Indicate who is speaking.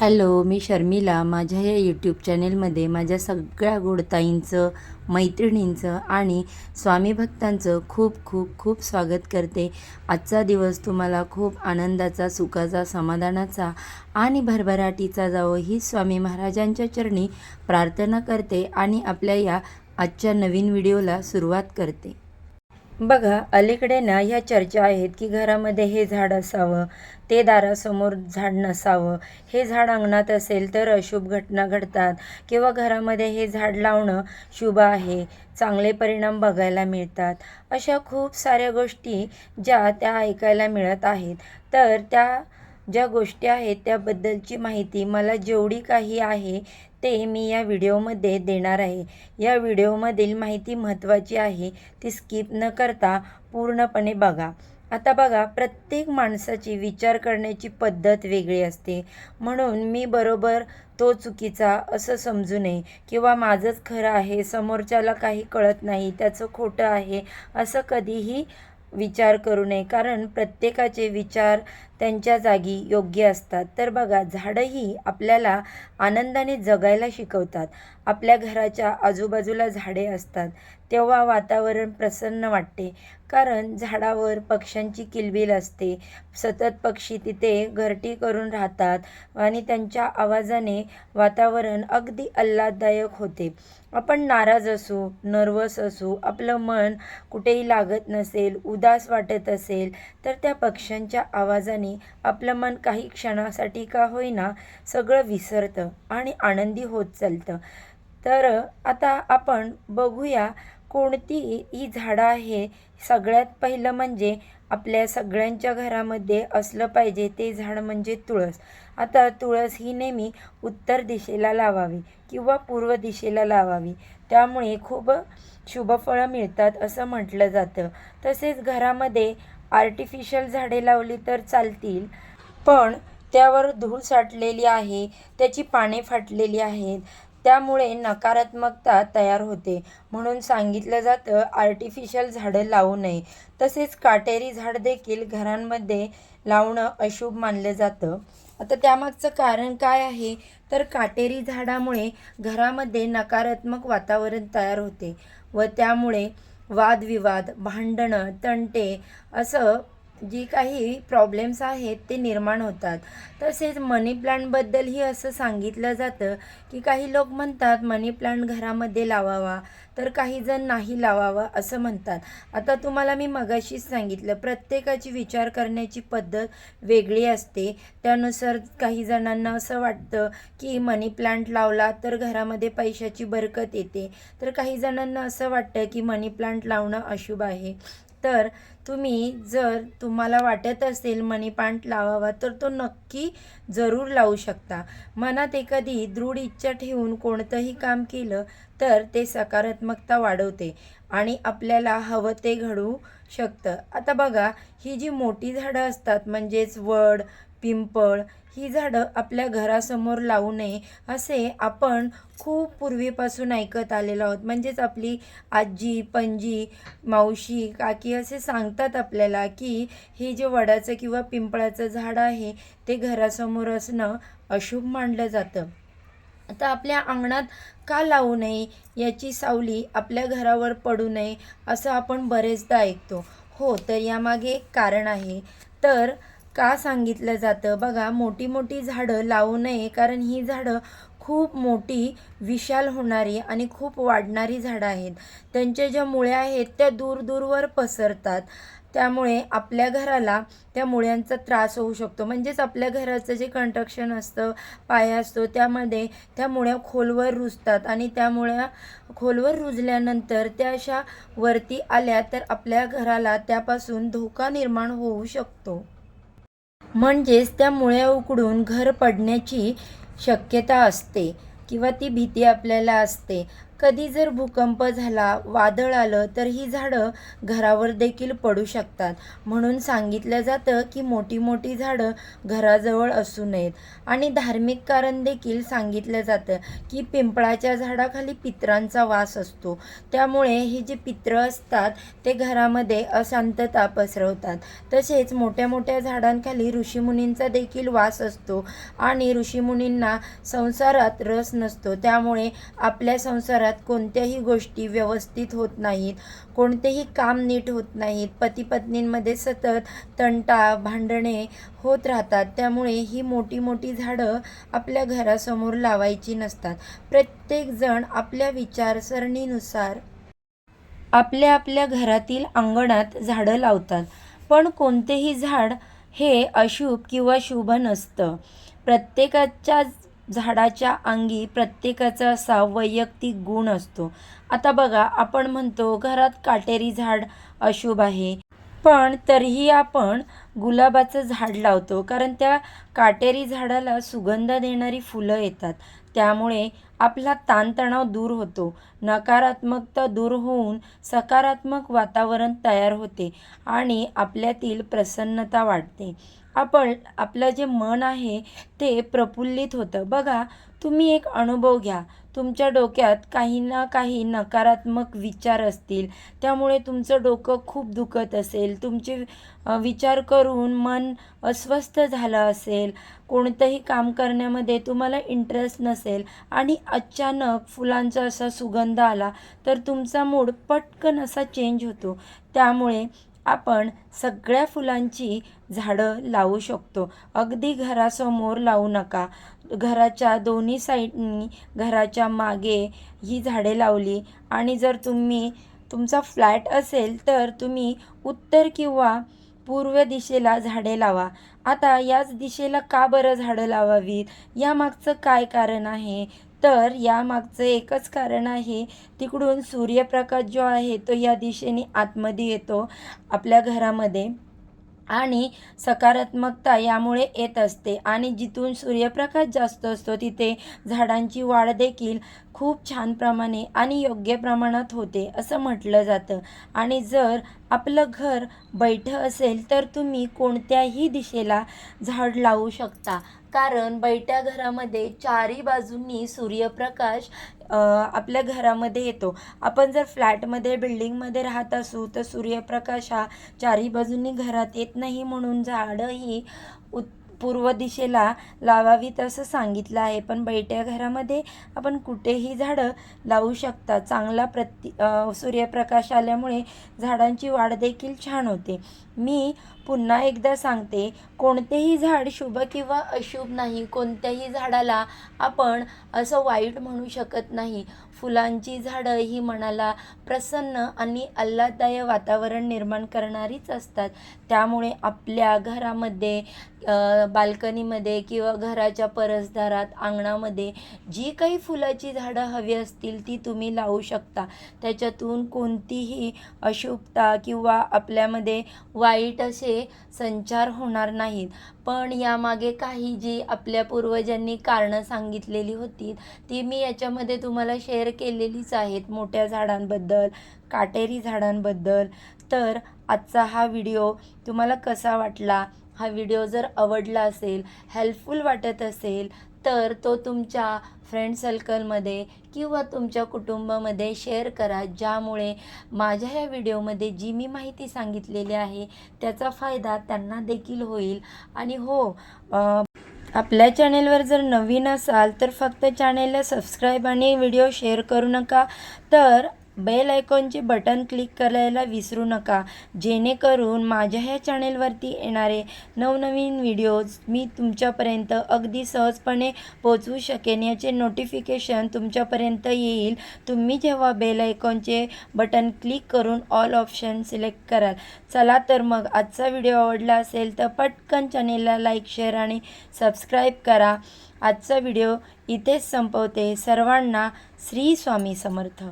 Speaker 1: Hello मी शर्मिला. माझ्या या YouTube चॅनेलमध्ये माझ्या सगळ्या गोडताईंचं मैत्रिणींचं आणि स्वामी भक्तांचं खूप खूप खूप स्वागत करते. आजचा दिवस तुम्हाला खूप आनंदाचा सुखाचा समाधानाचा आणि भरभराटीचा जावो ही स्वामी महाराजांच्या चरणी प्रार्थना करते आणि आपल्या या आजच्या नवीन व्हिडिओला सुरुवात करते. बघा अलीकडे ना ह्या चर्चा आहेत की घरामध्ये हे झाड असावं ते दारासमोर झाड नसावं हे झाड अंगणात असेल तर अशुभ घटना घडतात किंवा घरामध्ये हे झाड लावणं शुभ आहे चांगले परिणाम बघायला मिळतात. अशा खूप साऱ्या गोष्टी ज्या त्या ऐकायला मिळत आहेत. तर त्या ज्या गोष्टी आहेत त्याबद्दलची माहिती मला जेवढी काही आहे ते मी या व्हिडिओमध्ये देणार आहे. या व्हिडिओमधील माहिती महत्त्वाची आहे ती स्किप न करता पूर्णपणे बघा. आता बघा प्रत्येक माणसाची विचार करण्याची पद्धत वेगळी असते. म्हणून मी बरोबर तो चुकीचा असं समजू नये किंवा माझंच खरं आहे समोरच्याला काही कळत नाही त्याचं खोटं आहे असं कधीही विचार करू नये. कारण प्रत्येकाचे विचार त्यांच्या जागी योग्य असतात. तर बघा झाडंही आपल्याला आनंदाने जगायला शिकवतात. आपल्या घराच्या आजूबाजूला झाडे असतात. तेव्हा वातावरण प्रसन्न वाटते. कारण झाडावर पक्ष्यांची किलबिल असते. सतत पक्षी तिथे घरटी करून राहतात आणि त्यांच्या आवाजाने वातावरण अगदी आल्हाददायक होते. आपण नाराज असू नर्वस असू आपलं मन कुठेही लागत नसेल उदास वाटत असेल तर त्या पक्ष्यांच्या आवाजाने आपलं मन काही क्षणासाठी का होईना सगळं विसरतं आणि आनंदी होत चालतं. तर आता आपण बघूया कोणती ही झाडं आहे. सगळ्यात पहिलं म्हणजे आपल्या सगळ्यांच्या घरामध्ये असलं पाहिजे ते झाड म्हणजे तुळस. आता तुळस ही नेहमी उत्तर दिशेला लावावी किंवा पूर्व दिशेला लावावी. त्यामुळे खूप शुभफळं मिळतात असं म्हटलं जातं. तसेच घरामध्ये आर्टिफिशियल झाडे लावली तर चालतील. पण त्यावर धूळ साठलेली आहे त्याची पाने फाटलेली आहेत. त्यामुळे नकारात्मकता तयार होते. म्हणून सांगितलं जातं आर्टिफिशियल झाडं लावू नये. तसेच काटेरी झाड देखील घरांमध्ये लावणं अशुभ मानलं जातं. आता त्यामागचं कारण काय आहे? तर काटेरी झाडामुळे घरामध्ये नकारात्मक वातावरण तयार होते व त्यामुळे वादविवाद भांडणं तंटे असं जी काही प्रॉब्लेम्स आहेत ते निर्माण होतात. तसेच मनी प्लांटबद्दलही असं सांगितलं जातं की काही लोक म्हणतात मनी प्लांट घरामध्ये लावावा. तर काही जण नाही लावावा असं म्हणतात. आता तुम्हाला मी मगाशीच सांगितलं प्रत्येकाची विचार करण्याची पद्धत वेगळी असते. त्यानुसार काही जणांना असं वाटतं की मनी प्लांट लावला तर घरामध्ये पैशाची बरकत येते. तर काही जणांना असं वाटतं की मनी प्लांट लावणं अशुभ आहे. तर तुम्ही जर तुम्हाला वाटत असेल मनी प्लांट लावावा तर तो नक्की जरूर लावू शकता. मनात एखादी दृढ इच्छा ठेवून कोणतंही काम केलं तर ते सकारात्मकता वाढवते आणि आपल्याला हवं ते घडवू शकतं. आता बघा ही जी मोठी झाडं असतात म्हणजेच वड पिंपळ ही झाडं आपल्या घरासमोर लावू नये असे आपण खूप पूर्वीपासून ऐकत आलेलो आहोत. म्हणजेच आपली आजी पणजी मावशी काकी असे सांगतात आपल्याला की हे जे वडाचं किंवा पिंपळाचं झाड आहे ते घरासमोर असणं अशुभ मानलं जातं. आता आपल्या अंगणात का लावू नये याची सावली आपल्या घरावर पडू नये असं आपण बरेचदा ऐकतो. हो तर यामागे एक कारण आहे. तर का सांगितलं जातं? बघा मोठी मोठी झाडं लावू नये कारण ही झाडं खूप मोठी विशाल होणारी आणि खूप वाढणारी झाडं आहेत. त्यांच्या ज्या मुळ्या आहेत त्या दूर दूरवर पसरतात. त्यामुळे आपल्या घराला त्या मुळ्यांचा त्रास होऊ शकतो. म्हणजेच आपल्या घराचं जे कंस्ट्रक्शन असतं पाया असतो त्यामध्ये त्या मुळ्या खोलवर रुजतात आणि त्या मुळ्या खोलवर रुजल्यानंतर त्या अशा वरती आल्या तर आपल्या घराला त्यापासून धोका निर्माण होऊ शकतो. म्हणजेच त्या मुळ्या उकडून घर पडण्याची शक्यता असते किंवा ती भीती आपल्याला असते. कधी जर भूकंप झाला वादळ आलं तर ही झाडं घरावर देखील पडू शकतात. म्हणून सांगितलं जातं की मोठी मोठी झाडं घराजवळ असू नयेत. आणि धार्मिक कारण देखील सांगितलं जातं की पिंपळाच्या झाडाखाली पित्रांचा वास असतो. त्यामुळे हे जे पित्र असतात ते घरामध्ये अशांतता पसरवतात. तसेच मोठ्या मोठ्या झाडांखाली ऋषीमुनींचा देखील वास असतो. आणि ऋषीमुनींना संसारात रस नसतो. त्यामुळे आपल्या संसारात कोणत्याही गोष्टी व्यवस्थित होत नाहीत कोणतेही काम नीट होत नाहीत पती पत्नींमध्ये सतत तंटा भांडणे होत राहतात. त्यामुळे ही मोठी मोठी झाडं आपल्या घरासमोर लावायची नसतात. प्रत्येकजण आपल्या विचारसरणीनुसार आपल्या आपल्या घरातील अंगणात झाडं लावतात. पण कोणतेही झाड हे अशुभ किंवा शुभ नसतं. प्रत्येकाच्या झाडाच्या अंगी प्रत्येकाचा असा वैयक्तिक गुण असतो. आता बघा आपण म्हणतो घरात काटेरी झाड अशुभ आहे. पण तरीही आपण गुलाबाचं झाड लावतो कारण त्या काटेरी झाडाला सुगंध देणारी फुलं येतात. त्यामुळे आपला ताणतणाव दूर होतो. नकारात्मकता दूर होऊन सकारात्मक वातावरण तयार होते आणि आपल्यातील प्रसन्नता वाढते. आपण आपलं जे मन आहे ते प्रफुल्लित होतं. बघा तुम्ही एक अनुभव घ्या. तुमच्या डोक्यात काही ना काही नकारात्मक विचार असतील. त्यामुळे तुमचं डोकं खूप दुखत असेल. तुमचे विचार करून मन अस्वस्थ झालं असेल. कोणतंही काम करण्यामध्ये तुम्हाला इंटरेस्ट नसेल आणि अचानक फुलांचा असा सुगंध आला तर तुमचा मूड पटकन असा चेंज होतो. त्यामुळे आपण सगळ्या फुलांची झाडं लावू शकतो. अगदी घरासमोर लावू नका. घराच्या दोन्ही साईडनी घराच्या मागे ही झाडे लावली आणि जर तुम्ही तुमचा फ्लॅट असेल तर तुम्ही उत्तर किंवा पूर्व दिशेला झाडे लावा. आता याच दिशेला का बरं झाडं लावावीत? यामागचं काय कारण आहे? तर यामागचं एकच कारण आहे तिकडून सूर्यप्रकाश जो आहे तो या दिशेने आतमध्ये येतो आपल्या घरामध्ये. आणि सकारात्मकता यामुळे येत असते. आणि जिथून सूर्यप्रकाश जास्त असतो तिथे झाडांची वाढ देखील खूप छान प्रमाणे आणि योग्य प्रमाणात होते असं म्हटलं जातं. आणि जर आपलं घर बैठं असेल तर तुम्ही कोणत्याही दिशेला झाड लावू शकता. कारण बैठ्या घरामध्ये चारी बाजूंनी सूर्यप्रकाश आपल्या घरामध्ये येतो. आपण जर फ्लॅटमध्ये बिल्डिंगमध्ये राहत असू तर सूर्यप्रकाश हा चारी बाजूंनी घरात येत नाही म्हणून झाडं ही पूर्व दिशेला लावावीत असं सांगितलं आहे. पण बैठ्या घरामध्ये आपण कुठेही झाडं लावू शकता. चांगला प्रति सूर्यप्रकाश आल्यामुळे झाडांची वाढ देखील छान होते. मी पुन्हा एकदा सांगते कोणतेही झाड शुभ किंवा अशुभ नाही. कोणत्याही झाडाला आपण असं वाईट म्हणू शकत नाही. फुलांची झाडं ही मनाला प्रसन्न आणि आल्हाददायक वातावरण निर्माण करणारीच असतात. त्यामुळे आपल्या घरामध्ये बाल्कनीमध्ये किंवा घराच्या परसदारात अंगणामध्ये जी काही फुलाची झाडं हवी असतील ती तुम्ही लावू शकता. त्याच्यातून कोणतीही अशुभता किंवा आपल्यामध्ये वाईट असे संचार होणार नाहीत. पण यामागे काही जी आपल्या पूर्वजांनी कारणं सांगितलेली होती ती मी याच्यामध्ये तुम्हाला शेअर केलेलीच आहेत. मोठ्या झाडांबद्दल काटेरी झाडांबद्दल. तर आजचा हा व्हिडिओ तुम्हाला कसा वाटला? हा व्हिडिओ जर आवडला असेल हेल्पफुल वाटत असेल तर तो तुमच्या फ्रेंड सर्कलमध्ये किंवा तुमच्या कुटुंबामध्ये शेअर करा ज्यामुळे माझ्या ह्या व्हिडिओमध्ये जी मी माहिती सांगितलेली आहे त्याचा फायदा त्यांना देखील होईल. आणि हो आपल्या चॅनेलवर जर नवीन असाल तर फक्त चॅनेलला सबस्क्राईब आणि व्हिडिओ शेअर करू नका. तर बेल आयकॉनचे बटन क्लिक करायला विसरू नका. जेणेकरून माझ्या ह्या चॅनेलवरती येणारे नवनवीन व्हिडिओज मी तुमच्यापर्यंत अगदी सहजपणे पोचवू शकेन. याचे नोटिफिकेशन तुमच्यापर्यंत येईल. तुम्ही जेव्हा बेल आयकॉनचे बटन क्लिक करून ऑल ऑप्शन सिलेक्ट कराल. चला तर मग आजचा व्हिडिओ आवडला असेल तर पटकन चॅनेलला लाईक शेअर आणि सबस्क्राईब करा. आजचा व्हिडिओ इथेच संपवते. सर्वांना श्री स्वामी समर्थ.